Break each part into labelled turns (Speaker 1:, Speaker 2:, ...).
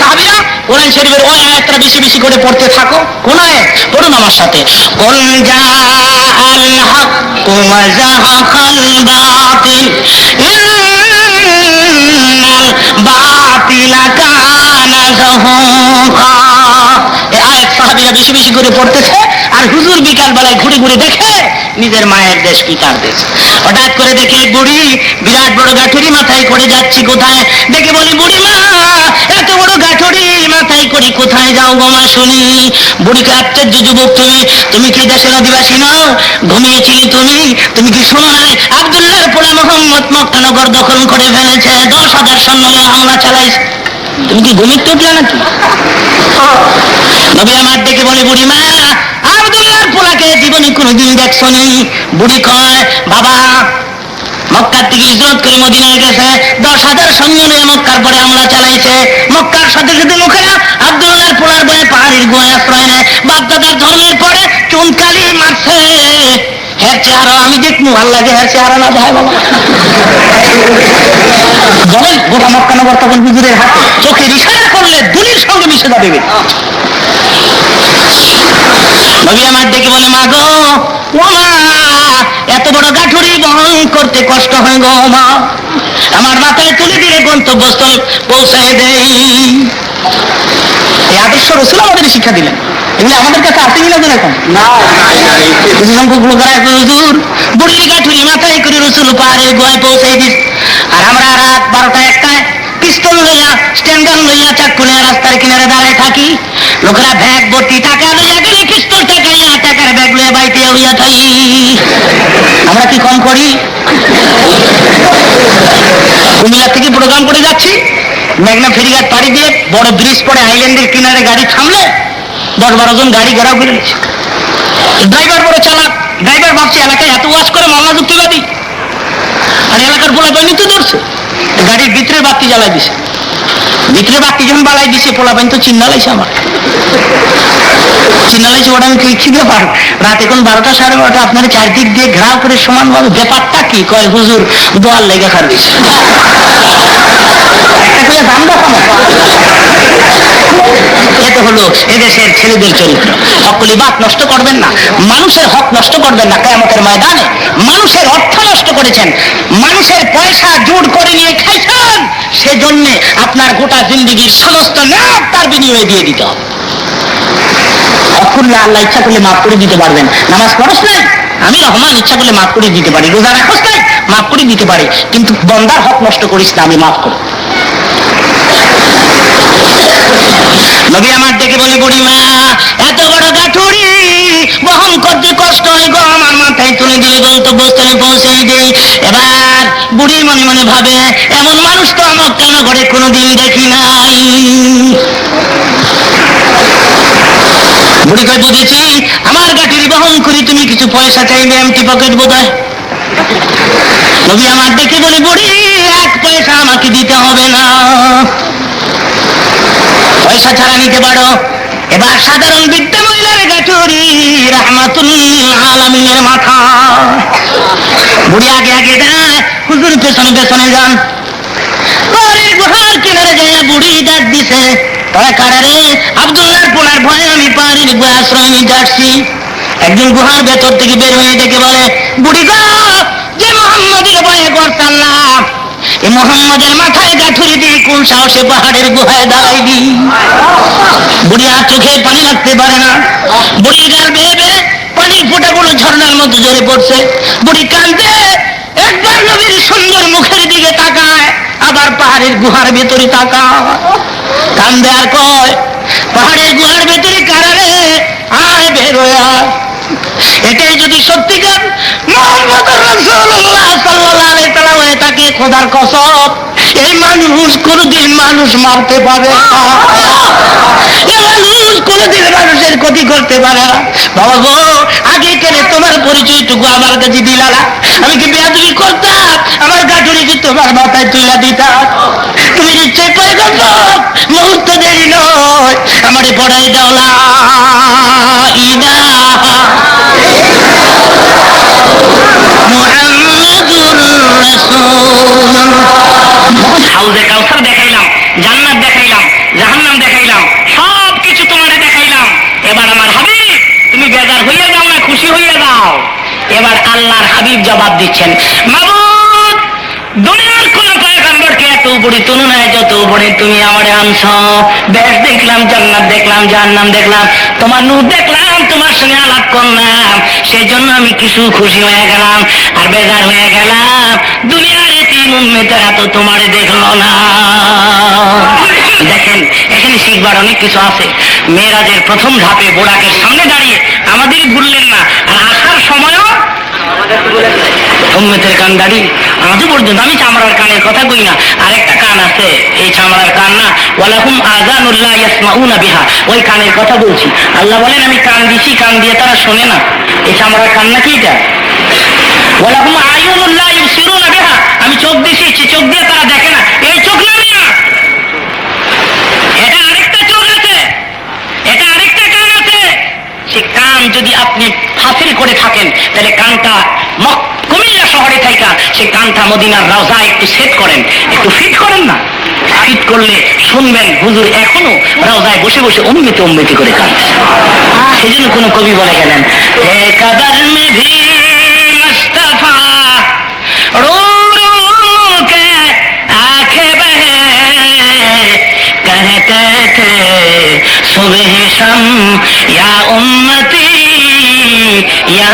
Speaker 1: সাহাবিরা, কোরআন শরীফের ওই আয়াতটা বেশি বেশি করে পড়তে থাকো, কোন আয়াত? পড়ুন আমার সাথে। কোন জা আল হক জাহাকাল বাতিল কানা আয়াত সাহাবিরা বেশি বেশি করে পড়তেছে, আর হুজুর বিকাল বেলায় ঘুরে ঘুরে দেখে নিজের মায়ের দেশ পিতার দেশ? হঠাৎ করে দেখে বুড়ি বিরাট বড় গাঠুরি মাথায় করে যাচ্ছি কোথায়? দেখে বলি, বুড়ি মা, এত বড় গাঠুরি মাথায় করে কোথায় যাও গো মা শুনি? বুড়িকে আশ্চর্য যুবক তুমি। তুমি কি দেশের অধিবাসী নও? ঘুমিয়েছিলি তুমি? তুমি কি শোনো নাই আবদুল্লাহর পোড়া মোহাম্মদ মক্কানগর দখল করে ফেলেছে। দশ হাজার সৈন্য নিয়ে হামলা চালাইছে। তুমি কি ঘুমিয়ে উঠলে নাকি? নবী আমার ডেকে বলে, বুড়ি মা পোলাকে জীবনে কোনোদিন দেখছ নি? বুড়ি কয় বাবা। মক্কার থেকে ইজরত করে মদিনায় গেছে। দশ হাজার সৈন্য নিয়ে মক্কার পরে হামলা চালাইছে। মক্কার সাথে সাথে লোকেরা আবদুল্লাহর পোলার বয়ে পাহাড়ির গোয় আশ্রয় নেয়। বাপদাদার ধর্মের পরে চুনকালি মারছে। হ্যাঁ চেহারা আমি দেখব, ভালো লাগে হ্যাঁ চেহারা না যায় বাবা। বলেন গোটা মক্কানগর তখন হুজুরের হাতে। চোখে ইশারা করলে দুলির সঙ্গে মিশে যাবে নবী আমার ডেকে বলে মা গো ও মা এত বড় গাঠুরি বহন করতে কষ্ট হয় গো মা। আমার মাথায় তুলে দিলে গন্তব্যস্থল পৌঁছায় দেই। এই আদর্শ রসুল আমাদের শিক্ষা দিলেন। এগুলি আমাদের কাছে আছে কিনা এখন? কিছু সংখ্যক হুজুর গাঠুরি মাথায় করে রসুল পাহাড়ের গোয়ায় পৌঁছাই দিস। আর আমরা রাত বারোটা একটায় পিস্তল লইয়া স্ট্যান্ড লইয়া চাক্কু নিয়ে রাস্তার কিনারে দাঁড়ায় থাকি। লোকেরা ব্যাগ ভর্তি টাকা লইয়া গেলে পিস্তল টাকাইয়া টাকার ব্যাগ লইয়া বাড়িতে হইয়া থাকি আমরা কি কম করি? কুমিল্লা থেকে প্রোগ্রাম করে যাচ্ছি। মেঘনা ফেরিঘাট পাড়ি দিয়ে বড় ব্রিজ পরে আইল্যান্ডের কিনারে গাড়ি থামলে দশ বারো জন গাড়ি ঘেরাও করে ড্রাইভার বড় চালাক। ড্রাইভার ভাবছে, এলাকায় এত ওয়াজ করে মামলা যুক্তিবাদী আর এলাকার পোলা পাইনি তো ধরছে। গাড়ির ভিতরে বাতি জ্বালাই দিছে। ভিতরে বাতি যখন বালাই দিছে, পোলা পাইন তো চিন্নালাইছে আমার। চিন্নালাইছে ওটা আমি কি ব্যাপার? রাত এখন বারোটা, সাড়ে বারোটা, আপনার চারদিক দিয়ে ঘেরাও করে সমানভাবে ব্যাপারটা কি? কয়, হুজুর দোয়ার লেগে সার্ভিস এটা হলো এদেশের ছেলেদের চরিত্র। সকলি বাদ নষ্ট করবেন না। মানুষের হক নষ্ট করবেন না কেমতের ময়দানে। মানুষের অর্থ নষ্ট করেছেন। মানুষের পয়সা জোর করে নিয়ে খাইছেন। সেজন্য আপনার গোটা জিন্দিগির সমস্ত লাভ তার বিনিময়ে দিয়ে দিতে হবে। অকুল্লা আল্লাহ ইচ্ছা করলে মাফ করে দিতে পারবেন। নামাজ পড়স নাই? আমি রহমান ইচ্ছা করলে মাফ করে দিতে পারি। রোজা রাখস নাই? মাফ করে দিতে পারি। কিন্তু বন্দার হক নষ্ট করিস না, আমি মাফ করি নবী আমার ডেকে বলে, বুড়ি মা, এত বড় গাঠুরি, বহন করতে কষ্ট হয় গো, আমার মাথায় তুলে দিয়ে গন্তব্যস্থলে পৌঁছে দেই এবার বুড়ি মনে মনে ভাবে, এমন মানুষ তো আমার কেন ঘরে কোনোদিন দেখি নাই। বুড়ি কয় বুঝেছি আমার গাঠুরি বহন করি তুমি কিছু পয়সা চাইবে এমটি পকেট বোধ নবী আমার দেখে বলে, বুড়ি, এক পয়সা আমাকে দিতে হবে না। পয়সা ছাড়া নিতে পারো। এবার সাধারণ বৃদ্ধ মহিলার গাঠুরি রহমাতুল আলামিনের মাথা। বুড়ি, আগে আগে যায়, হুজুর পেছনে পেছনে যান। বাড়ির গুহার কিনারে যায় বুড়ি ডাক দিছে কারারে পোলার ভয়ে আমি আসছি। একজন গুহার ভেতর থেকে বের হয়ে বলে, বুড়ি ভয়ে মোহাম্মদের মাথায় গাঠুরি দিয়ে কোন সাহসে পাহাড়ের গুহায় দাঁড়াইবি? বুড়ি আর চোখে পানি লাগতে পারে না। বুড়ির গাল বেয়ে বেয়ে পানির ফোঁটাগুলো ঝর্ণার মতো ঝরে পড়ছে। বুড়ি কান্দে একবার নবীর সুন্দর মুখের দিকে তাকায়, আবার পাহাড়ের গুহার ভেতরে তাকায়। কান্দে আর কয়, পাহাড়ের গুহার ভেতরে কারারে আয় বের এটাই যদি সত্যিকার থাকে, খোদার কসম, এই মানুষ কোনদিন মানুষ মারতে পারে মানুষ কোনদিন মানুষের ক্ষতি করতে পারে বাবা গো, আগে কেনে তোমার পরিচয়টুকু আমার কাছে দিলালা আমি কি বেয়াদবি করতাম? আমার কি তোমার মাথায় তুইয়া দিতা তুমি নিশ্চয় পরে গেছ মুহূর্ত দেরি নয়, আমার পড়াই দেওলা ইনা সব কিছু এবার আমার তুমি যাও খুশি যাও। এবার আল্লাহর হাবিব জবাব দিচ্ছেন মামুন দুনিয়ার কোন পয়গম্বরকে এত উপরে তুলনায় যত উপরে তুমি আমারে আনছ। বেশ দেখলাম জান্নাত দেখলাম জাহান্নাম দেখলাম। তোমার নূর দেখলাম তোমার সঙ্গে আলাপ করলাম। সেই জন্য আমি কিছু খুশি হয়ে গেলাম আর বেজার হয়ে গেলাম। দুনিয়ার তিন উন্মেতেরা তো তোমারে দেখল না। দেখেন এখানে শিখবার অনেক কিছু আছে। মেয়েরাজের প্রথম ধাপে বোড়াকের সামনে দাঁড়িয়ে আমাদের ভুললেন না আর আসার সময়ও উম্মেতের কান দাড়ি আজও পর্যন্ত আমি চামড়ার কানের কথা কই না। আরেকটা কান আছে, এই চামড়ার কান না, ওয়ালাহুম আজানুল্লাহ ইয়াসমাউনা বিহা। ওই কানের কথা বলছি। আল্লাহ বলেন, আমি কান দিছি, কান দিয়ে তারা শোনে না। এই চামড়ার কান নাকি এটা? ওয়ালাহুম আয়ুনুল্লাহ ইউসিরুনা বিহা। আমি চোখ দিছি চোখ দিয়ে তারা দেখে না। এই চোখ না মিয়া এটা আরেকটা চোখ আছে। এটা আরেকটা কান আছে। সে কান যদি আপনি হাসিল করে থাকেন, তাহলে কানটা মক কুমিল্লা শহরে থাকা সে কানটা মদিনার রাজা একটু সেট করেন একটু ফিট করেন না ফিট করলে শুনবেন হুজুর এখনো রাজায় বসে বসে উন্নতি উন্নতি করে কাঁদছে সেই জন্য কোনো কবি বলে গেলেন হে কাদার মে ভি মুস্তাফা रो रो के आंखें बहे कहते थे सुबह शम या उम्मती या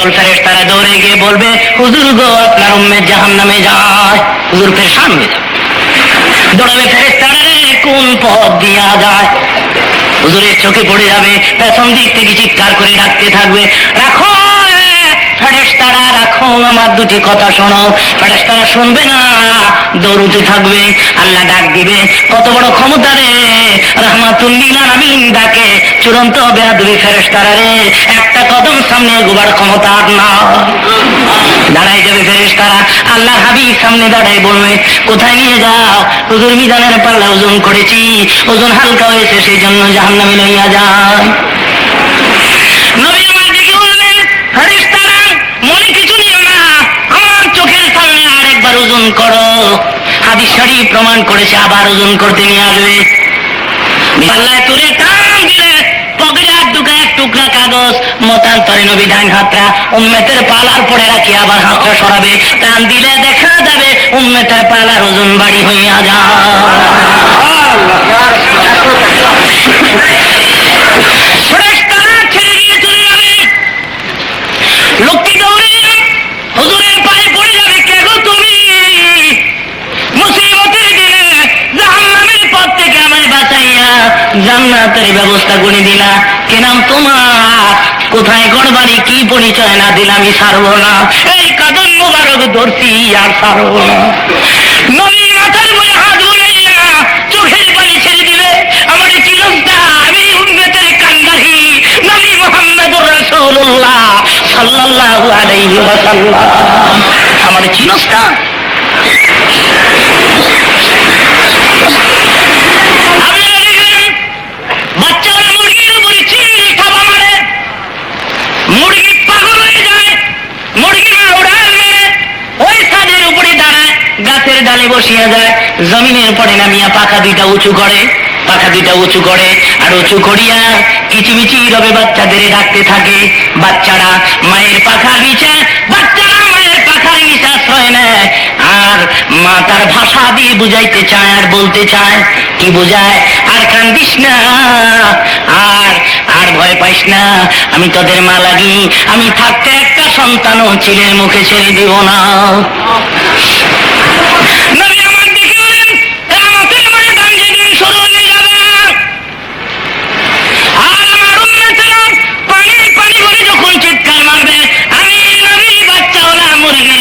Speaker 1: আরেক দল ফেরেশতারা দৌড়ে গিয়ে বলবে, হুজুর গো, আপনার উম্মেদ জাহান্নামে যায়। হুজুর হয়ে যাবে। দৌড়াবে ফেরেশতারা রে, কোন পথ দিয়া যায়? হুজুরের চোখে পড়ে যাবে, পেছন দিক থেকে চিৎকার করে ডাকতে থাকবে, রাখো ফেরেশতারা, রাখো, আমার দুটি কথা শোনো। ফেরেশতারা শুনবে না, দৌড়তে থাকবে, আল্লাহ ডাক দিবে, কত বড় ক্ষমতা রে রহমাতুল্লিল চূড়ান্ত বেহাদুরি ফেরেশতারা রে, একটা কদম সামনে গোবার ক্ষমতা না। দাঁড়াই যাবে ফেরেশতারা আল্লাহ হাবিব সামনে দাঁড়াই বলবে, কোথায় নিয়ে যাও? হুজুর মিজানের পাল্লা ওজন করেছি, ওজন হালকা হয়েছে সেই জন্য জাহান্নামে লইয়া ফেরেশতারা, মনে কিছু নিও না, আমার চোখের সামনে আরেকবার ওজন করো। হাদিস শরীফ প্রমাণ করেছে, আবার ওজন করতে নিয়ে আসবে। পাল্লায় তুলে টান দিলে পকেটে আর এক টুকরা কাগজ, মতান্তরে নবী ডান হাতটা উম্মেতের পালার পরে রাখি আবার হাতটা সরাবে। টান দিলে দেখা যাবে উম্মেতের পালার ওজন বাড়ি তোমার। কোথায় গড়বাড়ি কি পরিচয় না দিলে আমি ছাড়বো না। এই কাদম মোবারক ধরছি আর ছাড়বো না। চোখের পানি ছেড়ে দিবে আমার চিরস্তা আমি উন্নতের কান্দারি আমার আপনারা গাছের ডালে বসিয়া যায়, জমিনের পরে নামিয়া পাখা দুইটা উঁচু করে, পাখা দুইটা উঁচু করে, আর উঁচু করিয়া কিচিমিচি রবে বাচ্চাদের ডাকতে থাকে, বাচ্চারা মায়ের পাখা নিচে, বাচ্চারা মায়ের পাখার নিচে আশ্রয় নেয়। আর মা তার ভাষা দিয়ে বুঝাইতে চায়, আর বলতে চায়, কি বুঝায়? আর কান্দিস না, আর আর ভয় পাইস না, আমি তোদের মা লাগি, আমি থাকতে একটা সন্তানও ছেলের মুখে ছেড়ে দিব না।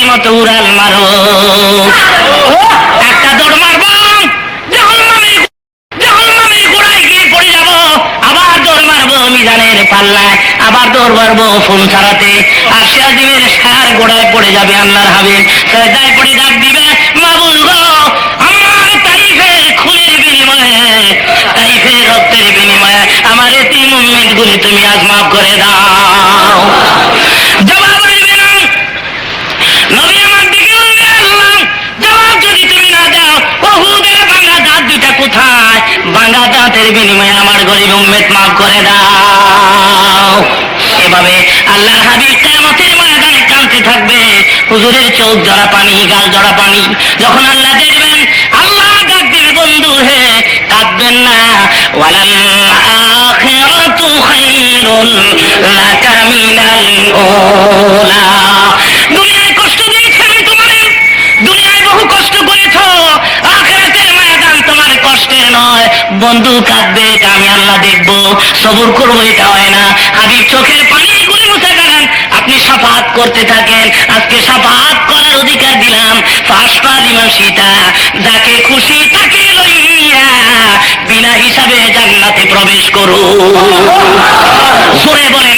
Speaker 1: মতো উড়াল মারো। একটা দৌড় মারবো, যখন আমি যখন আমি ঘোড়ায় গিয়ে পড়ে যাব, আবার দৌড় মারবো মিজানের ছাড়াতে। আর সিরাজিমের সার গোড়ায় পড়ে যাবে আল্লাহর হাবে সেটাই পড়ে ডাক দিবে মাবুল গো, আমার তারিফের খুনের বিনিময়ে, তারিফের রক্তের বিনিময়ে, আমার এটি মুভমেন্ট গুলি তুমি আজ মাফ করে দাও। এভাবে আল্লাহ হাবিব কেমতের ময়দানে কাঁদতে থাকবে। হুজুরের চোখ জড়া পানি, গাল জড়া পানি। যখন আল্লাহ দেখবেন, আল্লাহ ডাক দিবে বন্ধু হে কাঁদবেন না। ওয়ালাল আখিরাতু খায়রুন লাকা মিনাল উলা। দুনিয়ায় কষ্ট দিয়েছি আমি তোমারে। দুনিয়ায় বহু কষ্ট করেছ। আখেরাতের ময়দান তোমার কষ্টের নয়। বন্ধু কাঁদবে, এটা আমি আল্লাহ দেখব। সবুর করব, এটা হয় না। হাবিব চোখের পানি আপনি সাফাত করতে থাকেন। আজকে সাফাত করার অধিকার দিলাম। পাশপা দিলাম সীতা যাকে খুশি তাকে লইয়া বিনা হিসাবে জান্নাতে প্রবেশ করুন। জোরে বলে